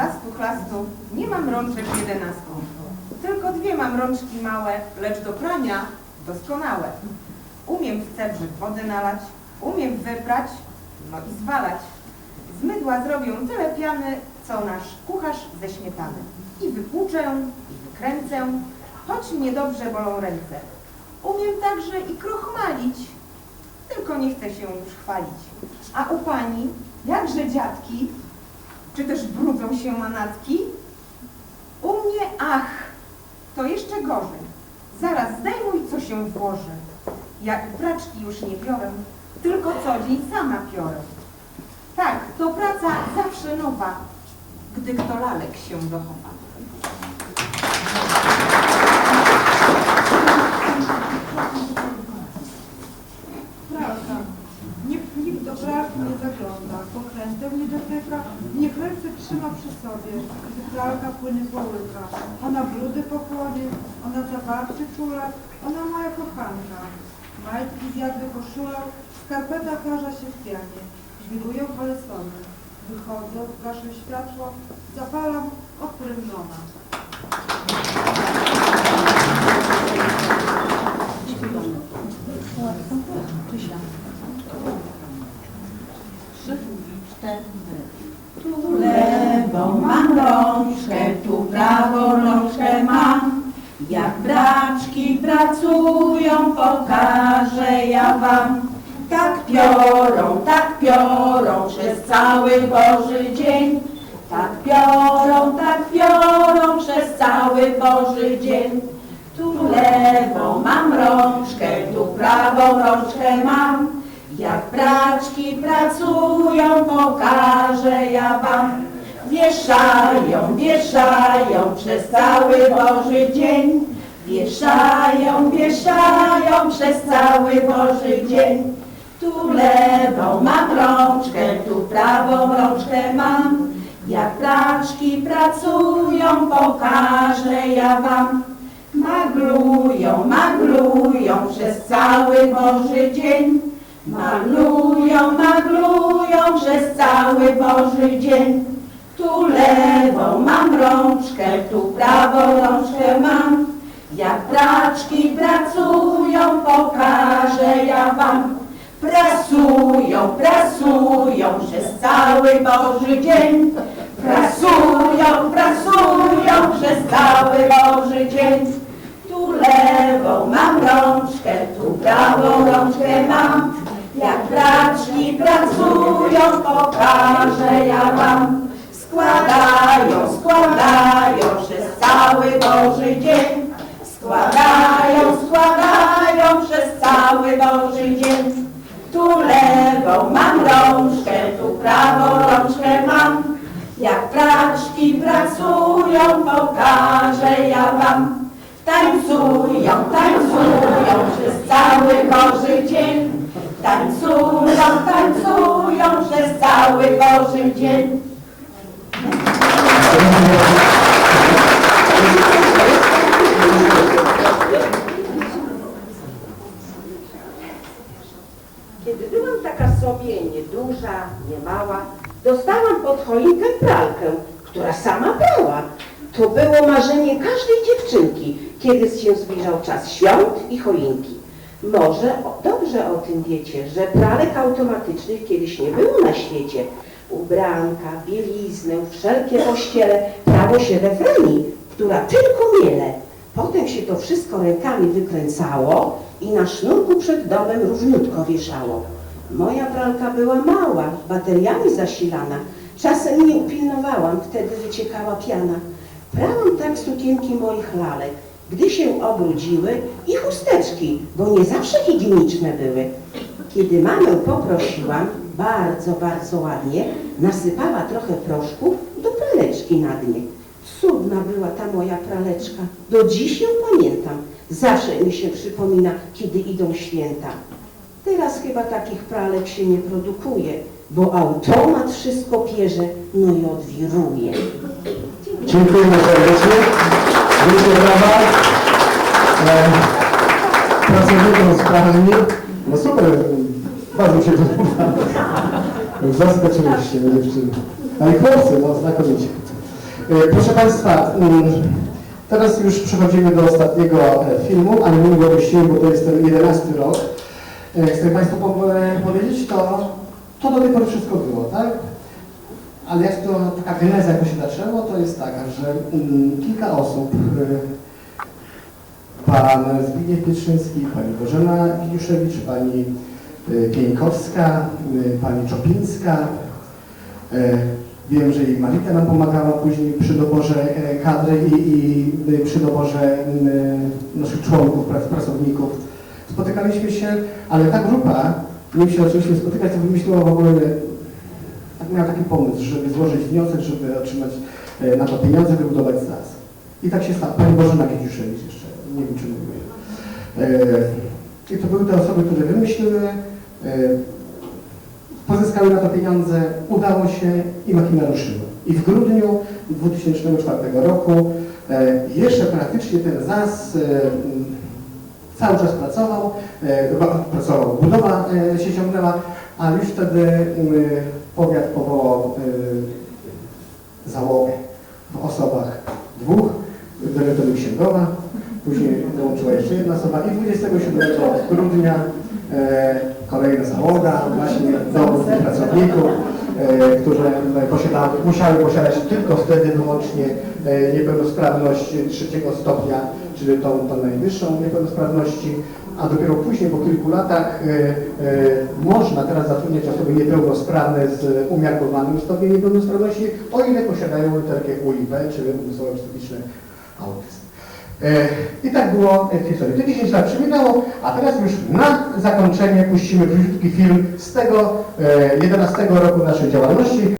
Chlastu, chlastu, nie mam rączek jedenastą. Tylko dwie mam rączki małe, lecz do prania doskonałe. Umiem w cebrze wody nalać, umiem wyprać, no i zwalać. Z mydła zrobię tyle piany, co nasz kucharz ze śmietany. I wypłuczę, i wykręcę, choć mnie dobrze bolą ręce. Umiem także i krochmalić, tylko nie chcę się już chwalić. A u pani, jakże dziadki, czy też brudzą się manatki? U mnie, ach, to jeszcze gorzej. Zaraz zdejmuj, co się włoży. Ja i praczki już nie biorę, tylko co dzień sama piorę. Tak, to praca zawsze nowa, gdy kto lalek się dochowa. Pralka. Nikt, nikt do pralki nie zagląda, pokręteł nie dotyka, niech ręce trzyma przy sobie, gdy pralka płynie po łykach. Ona brudy pochłonie, ona zawarczy czula, ona moja kochanka. Majtki zjadły koszula, skarpeta tarza się w pianie, dźwigują kalesony. Wychodzę, gaszę światło, zapalam, odprężona. Jak braczki pracują, pokażę ja wam. Tak piorą, tak piorą przez cały Boży dzień. Tak piorą, tak piorą przez cały Boży dzień. Tu lewą mam rączkę, tu prawą rączkę mam. Jak braczki pracują, pokażę ja wam. Wieszają, wieszają przez cały Boży dzień. Wieszają, wieszają przez cały Boży dzień. Tu lewą mam rączkę, tu prawą rączkę mam. Jak braczki pracują, pokażę ja wam. Maglują, maglują przez cały Boży dzień. Maglują, maglują przez cały Boży dzień. Tu lewą mam rączkę, tu prawą rączkę mam. Jak praczki pracują, pokażę ja wam. Prasują, prasują przez cały Boży dzień. Prasują, prasują przez cały Boży dzień. Tu lewą mam rączkę, tu prawą rączkę mam. Jak braczki pracują, pokażę ja wam. Składają, składają przez cały Boży dzień. Składają, składają przez cały Boży dzień. Tu lewą mam rączkę, tu prawą rączkę mam. Jak braczki pracują, pokażę ja wam. Tańcują, tańcują przez cały Boży dzień. Tańcują, tańcują przez cały Boży dzień. Dostałam pod choinkę pralkę, która sama brała. To było marzenie każdej dziewczynki, kiedy się zbliżał czas świąt i choinki. Może dobrze o tym wiecie, że pralek automatycznych kiedyś nie było na świecie. Ubranka, bieliznę, wszelkie pościele prawo się we freni, która tylko miele. Potem się to wszystko rękami wykręcało i na sznurku przed domem różniutko wieszało. Moja pralka była mała, bateriami zasilana. Czasem nie upilnowałam, wtedy wyciekała piana. Prałam tak sukienki moich lalek, gdy się obrudziły i chusteczki, bo nie zawsze higieniczne były. Kiedy mamę poprosiłam, bardzo, bardzo ładnie, nasypała trochę proszku do praleczki na dnie. Cudna była ta moja praleczka. Do dziś ją pamiętam. Zawsze mi się przypomina, kiedy idą święta. Teraz chyba takich pralek się nie produkuje, bo automat wszystko pierze, no i odwiruje. Dziękujemy serdecznie. Wielkie brawa. E, Pracownikom z pralni. No super, bardzo się podoba. Zaskoczyliście mnie dziewczyny. Ale chłopcy, no znakomicie. E, Proszę Państwa, teraz już przechodzimy do ostatniego e, filmu, ale nie go gościmy, bo to jest ten 11 rok. E, Chcę Państwu e, powiedzieć, to, to do tej pory wszystko było, tak? Ale jak to taka geneza, jak to się zaczęło, to jest taka, że mm, kilka osób, e, pan Zbigniew Pietrzyński, pani Bożena Giuszewicz, pani Pieńkowska, pani Czopińska, Wiem, że i Marita nam pomagała później przy doborze kadry i, i przy doborze y, naszych członków, prac, pracowników. Spotykaliśmy się, ale ta grupa, nim się zaczęliśmy spotykać, to wymyśliła w ogóle, tak miała taki pomysł, żeby złożyć wniosek, żeby otrzymać e, na to pieniądze, wybudować ZAS. I tak się stało. Pani Bożena Kiedziuszewicz jeszcze, nie wiem czy mówiłem. I to były te osoby, które wymyśliły, e, pozyskały na to pieniądze, udało się i machina ruszyła. I w grudniu 2004 roku e, jeszcze praktycznie ten ZAS cały czas pracował, e, pracował, budowa e, się ciągnęła, a już wtedy m, powiat powołał e, załogę w osobach dwóch, dyrektor księgowa, później dołączyła jeszcze jedna osoba i 27 grudnia e, kolejna załoga, właśnie tych pracowników, e, którzy posiadały, musiały posiadać tylko wtedy wyłącznie e, niepełnosprawność trzeciego stopnia, czyli tą, tą najwyższą niepełnosprawności, a dopiero później, po kilku latach, e, można teraz zatrudniać osoby niepełnosprawne z umiarkowanym stopniem niepełnosprawności, o ile posiadają literkę UIP, czyli umysłowo psychiczny autyzm. E, I tak było w historii. To 10 lat przeminęło, a teraz już na zakończenie puścimy krótki film z tego e, 11 roku naszej działalności.